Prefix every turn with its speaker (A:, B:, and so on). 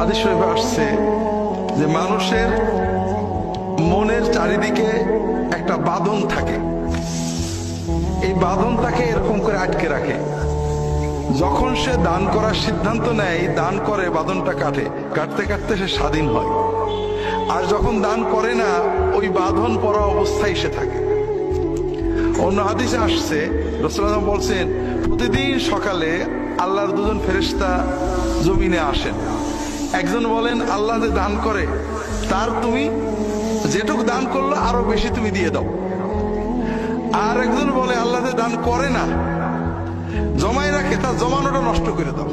A: আদি শরীফে আসছে যে মানুষের মনের চারিদিকে একটা বাঁধন থাকে। এই বাঁধন তাকে এরকম করে আটকে রাখে। যখন সে দান করার সিদ্ধান্ত নেয়, দান করে, বাঁধনটা কাটে। কাটতে কাটতে সে স্বাধীন হয়। আর যখন দান করে না, ওই বাঁধন পরা অবস্থায় সে থাকে। অন্য হাদিসে আসছে রসুল্লাহ বলছেন, প্রতিদিন সকালে আল্লাহর দুজন ফেরেশতা জমিনে আসেন। একজন বলেন, আল্লাহ যে দান করে, তার তুমি যেটুকু দান করল, আরও বেশি তুমি দিয়ে দাও। আর একজন বলে, আল্লাহ যে দান করে না জমাই রাখে, তার জমানোটা নষ্ট করে দাও।